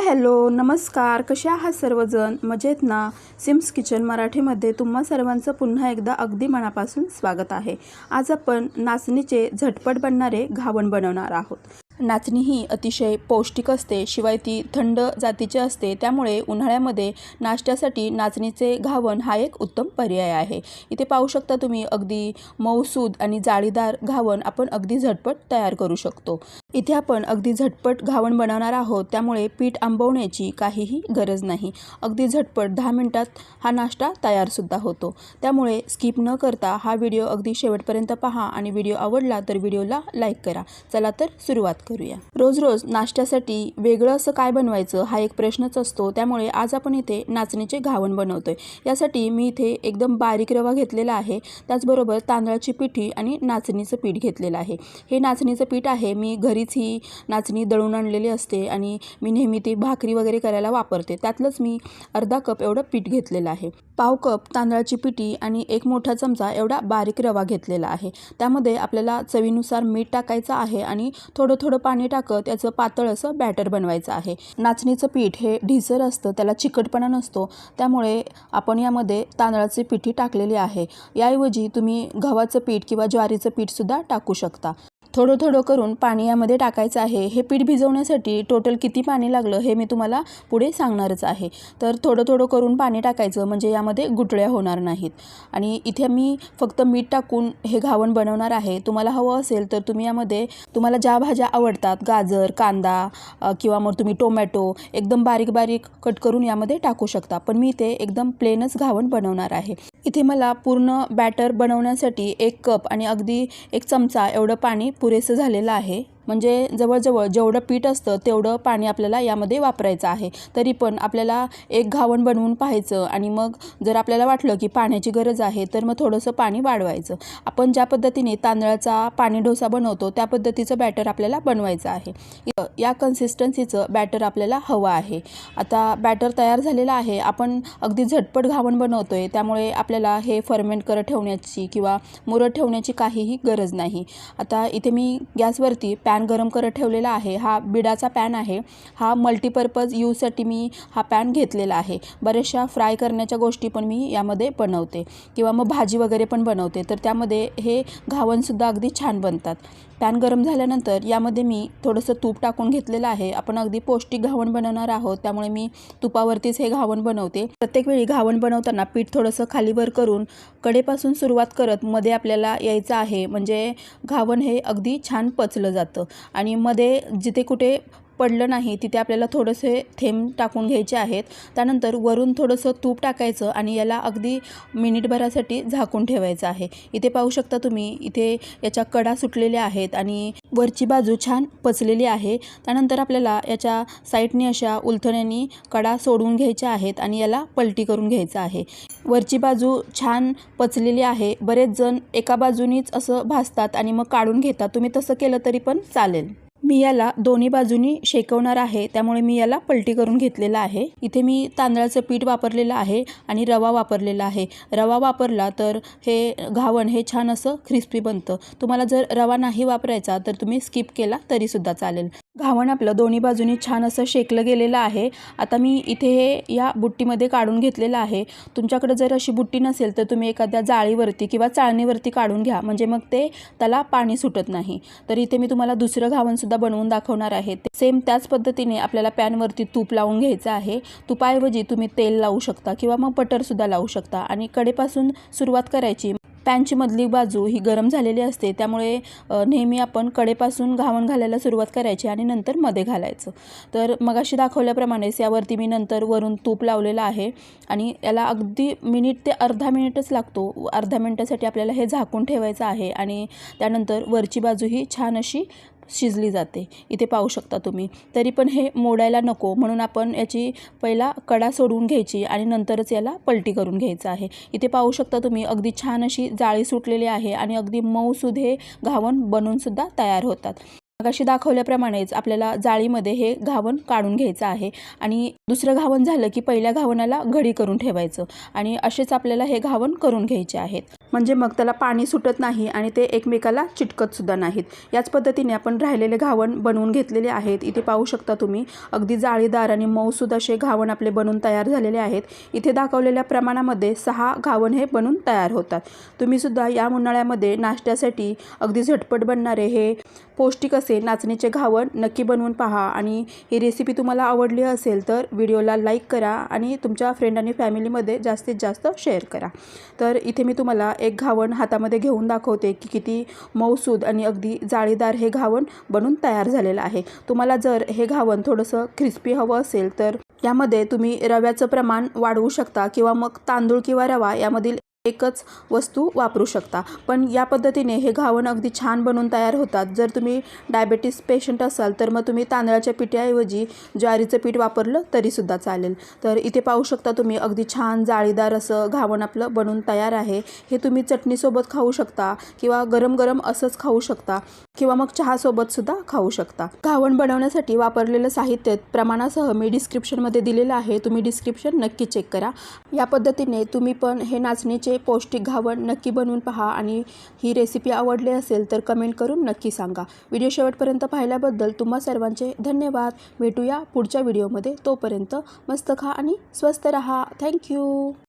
Hi hello नमस्कार. कसे आहात सर्वजण? मजेत ना? सिम्स किचन मराठीमध्ये तुम्हा सर्वांचं पुन्हा एकदा अगदी मनापासून स्वागत आहे. आज आपण नाचणीचे झटपट बनणारे घावण बनवणार आहोत. नाचणी ही अतिशय पौष्टिक असते. शिवाय ती थंड जातीची असते. त्यामुळे उन्हाळ्यामध्ये नाश्त्यासाठी नाचणीचे घावण हा एक उत्तम पर्याय आहे. इथे पाहू शकता तुम्ही अगदी मऊसूद आणि जाळीदार घावण आपण अगदी झटपट तयार करू शकतो. इथे आपण अगदी झटपट घावण बनवणार आहोत. त्यामुळे पीठ आंबवण्याची काहीही गरज नाही. अगदी झटपट दहा मिनटात हा नाश्ता तयारसुद्धा होतो. त्यामुळे स्किप न करता हा व्हिडिओ अगदी शेवटपर्यंत पहा आणि व्हिडिओ आवडला तर व्हिडिओला लाईक करा. चला तर सुरुवात करूया. रोज रोज नाश्त्यासाठी वेगळं असं काय बनवायचं हा एक प्रश्नच असतो. त्यामुळे आज आपण इथे नाचणीचे घावण बनवतोय. यासाठी मी इथे एकदम बारीक रवा घेतलेला आहे. त्याचबरोबर तांदळाची पिठी आणि नाचणीचं पीठ घेतलेलं आहे. हे नाचणीचं पीठ आहे. मी घरीच ही नाचणी दळून आणलेली असते आणि मी नेहमी ती भाकरी वगैरे करायला वापरते. त्यातलंच मी अर्धा कप एवढं पीठ घेतलेलं आहे. पाव कप तांदळाची पिठी आणि एक मोठा चमचा एवढा बारीक रवा घेतलेला आहे. त्यामध्ये आपल्याला चवीनुसार मीठ टाकायचं आहे आणि थोडं थोडं पाणी टाकत याचं पातळ असं बॅटर बनवायचं आहे. नाचणीचं पीठ हे ढिसर असतं त्याला चिकटपणा नसतो. त्यामुळे आपण यामध्ये तांदळाची पिठी टाकलेली आहे. याऐवजी तुम्ही गव्हाचं पीठ किंवा ज्वारीचं पीठसुद्धा टाकू शकता. थोडं थोडं करून पाणी यामध्ये टाकायचं आहे. हे पीठ भिजवण्यासाठी टोटल किती पाणी लागलं हे मी तुम्हाला पुढे सांगणारच आहे. तर थोडं थोडं करून पाणी टाकायचं म्हणजे यामध्ये गुटळ्या होणार नाहीत. आणि इथे मी फक्त मीठ टाकून हे घावण बनवणार आहे. तुम्हाला हवं असेल तर तुम्ही यामध्ये तुम्हाला ज्या भाज्या आवडतात गाजर कांदा किंवा मग तुम्ही टोमॅटो एकदम बारीक बारीक कट करून यामध्ये टाकू शकता. पण मी इथे एकदम प्लेनच घावण बनवणार आहे. इथे मला पूर्ण बॅटर बनवण्यासाठी एक कप आणि अगदी एक चमचा एवढं पाणी पुरेसं झालेलं आहे. म्हणजे जवळजवळ जेवढं पीठ असतं तेवढं पाणी आपल्याला यामध्ये वापरायचं आहे. तरी पण आपल्याला एक घावण बनवून पाहायचं आणि मग जर आपल्याला वाटलं की पाण्याची गरज आहे तर मग थोडंसं पाणी वाढवायचं. आपण ज्या पद्धतीने तांदळाचा पाणी डोसा बनवतो त्या पद्धतीचं बॅटर आपल्याला बनवायचं आहे. या कन्सिस्टन्सीचं बॅटर आपल्याला हवं आहे. आता बॅटर तयार झालेलं आहे. आपण अगदी झटपट घावण बनवतो आहे त्यामुळे आपल्याला हे फर्मेंट करत ठेवण्याची किंवा मुरत ठेवण्याची काहीही गरज नाही. आता इथे मी गॅसवरती पॅन गरम करत ठेवलेला आहे. हा बिडाचा पॅन आहे. हा मल्टीपर्पज यूजसाठी मी हा पॅन घेतलेला आहे. बऱ्याचशा फ्राय करण्याच्या गोष्टी पण मी यामध्ये बनवते. किंवा मग भाजी वगैरे पण बनवते. तर त्यामध्ये हे घावणसुद्धा अगदी छान बनतात. पॅन गरम झाल्यानंतर यामध्ये मी थोडंसं तूप टाकून घेतलेलं आहे. आपण अगदी पौष्टिक घावण बनवणार आहोत त्यामुळे मी तुपावरतीच हे घावण बनवते. प्रत्येक वेळी घावण बनवताना पीठ थोडंसं खालीवर करून कडेपासून सुरुवात करत मध्ये आपल्याला यायचं आहे. म्हणजे घावण हे अगदी छान पचलं जातं. आणि मध्ये जिथे कुठे पडलं नाही तिथे आपल्याला थोडेसे थेंब टाकून घ्यायचे आहेत. त्यानंतर वरून थोडंसं तूप टाकायचं आणि याला अगदी मिनिटभरासाठी झाकून ठेवायचं आहे. इथे पाहू शकता तुम्ही इथे याच्या कडा सुटलेल्या आहेत आणि वरची बाजू छान पचलेली आहे. त्यानंतर आपल्याला याच्या साईडने अशा उलथण्यानी कडा सोडून घ्यायच्या आहेत आणि याला पलटी करून घ्यायचं आहे. वरची बाजू छान पचलेली आहे. बरेच जण एका बाजूनीच असं भासतात आणि मग काढून घेतात. तुम्ही तसं केलं तरी पण चालेल. मी याला दोन्ही बाजूनी शेकवणार आहे. त्यामुळे मी याला पलटी करून घेतलेला आहे. इथे मी तांदळाचं पीठ वापरलेलं आहे आणि रवा वापरलेला आहे. रवा वापरला तर हे घावण हे छान असं क्रिस्पी बनतं. तुम्हाला जर रवा नाही वापरायचा तर तुम्ही स्किप केला तरीसुद्धा चालेल. घावण आपलं. दोन्ही बाजूनी छान असं शेकलं गेलेलं आहे. आता मी इथे हे या बुट्टीमध्ये काढून घेतलेलं आहे. तुमच्याकडे जर अशी बुट्टी नसेल तर तुम्ही एखाद्या जाळीवरती किंवा चाळणीवरती काढून घ्या. म्हणजे मग ते त्याला पाणी सुटत नाही. तर इथे मी तुम्हाला दुसरं घावणसुद्धा बनवून दाखवणार आहे. सेम त्याच पद्धतीने आपल्याला पॅनवरती तूप लावून घ्यायचं आहे. तुपाऐवजी तुम्ही तेल लावू शकता किंवा मग बटरसुद्धा लावू शकता. आणि कडेपासून सुरुवात करायची. पॅनची मधली बाजू ही गरम झालेली असते त्यामुळे नेहमी आपण कडेपासून घावण घालायला सुरुवात करायची आणि नंतर मध्ये घालायचं. तर मगाशी दाखवल्याप्रमाणेच यावरती मी नंतर वरून तूप लावलेलं आहे आणि याला अगदी मिनिट ते अर्धा मिनिटच लागतो. अर्धा मिनिटासाठी आपल्याला हे झाकून ठेवायचं आहे आणि त्यानंतर वरची बाजू ही छान अशी शिजली जाते. इथे पाहू शकता तुम्ही. तरी पण हे मोडायला नको. म्हणून आपण याची पहिला कडा सोडून घ्यायची आणि नंतरच याला पलटी करून घ्यायचं आहे. इथे पाहू शकता तुम्ही अगदी छान अशी जाळी सुटलेली आहे आणि अगदी मऊसूद हे घावण बनूनसुद्धा तयार होतात. मगाशी दाखवल्याप्रमाणेच आपल्याला जाळीमध्ये हे घावण काढून घ्यायचं आहे आणि दुसरं घावण झालं की पहिल्या घावणाला घडी करून ठेवायचं आणि असेच आपल्याला हे घावण करून घ्यायचे आहेत. म्हणजे मग त्याला पाणी सुटत नाही आणि ते एकमेकाला चिटकतसुद्धा नाहीत. याच पद्धतीने आपण राहिलेले घावण बनवून घेतलेले आहेत. इथे पाहू शकता तुम्ही अगदी जाळीदार आणि मऊसूद असे घावण आपले बनवून तयार झालेले आहेत. इथे दाखवलेल्या प्रमाणामध्ये सहा घावण हे बनून तयार होतात. तुम्हीसुद्धा या उन्हाळ्यामध्ये नाश्त्यासाठी अगदी झटपट बनणारे हे पौष्टिक असे नाचणीचे घावण नक्की बनवून पहा. आणि ही रेसिपी तुम्हाला आवडली असेल तर व्हिडिओला लाईक करा आणि तुमच्या फ्रेंड आणि फॅमिलीमध्ये जास्तीत जास्त शेअर करा. तर इथे मी तुम्हाला एक घावण हातामध्ये घेऊन दाखवते की किती मऊसूद आणि अगदी जाळीदार हे घावण बनून तयार झालेलं आहे. तुम्हाला जर हे घावण थोडंसं क्रिस्पी हवं असेल तर यामध्ये तुम्ही रव्याचं प्रमाण वाढवू शकता किंवा मग तांदूळ किंवा रवा यामधील एकच वस्तू वापरू शकता. पण या पद्धतीने हे घावण अगदी छान बनून तयार होतात. जर तुम्ही डायबेटीस पेशंट असाल तर मग तुम्ही तांदळाच्या पिठ्याऐवजी ज्वारीचं पीठ वापरलं तरीसुद्धा चालेल. तर इथे पाहू शकता तुम्ही अगदी छान जाळीदार असं घावण आपलं बनून तयार आहे. हे तुम्ही चटणीसोबत खाऊ शकता किंवा गरम गरम असंच खाऊ शकता किंवा मग चहासोबतसुद्धा खाऊ शकता. घावण बनवण्यासाठी वापरलेलं साहित्य प्रमाणासह मी डिस्क्रिप्शनमध्ये दिलेलं आहे. तुम्ही डिस्क्रिप्शन नक्की चेक करा. या पद्धतीने तुम्ही पण हे नाचणीचे पौष्टिक घावण नक्की बनवून पहा आणि ही रेसिपी आवडली असेल तर कमेंट करून नक्की सांगा. व्हिडिओ शेवटपर्यंत पाहिल्याबद्दल तुम्हा सर्वांचे धन्यवाद. भेटूया पुढच्या व्हिडिओमध्ये तोपर्यंत मस्त खा आणि स्वस्त रहा. थँक्यू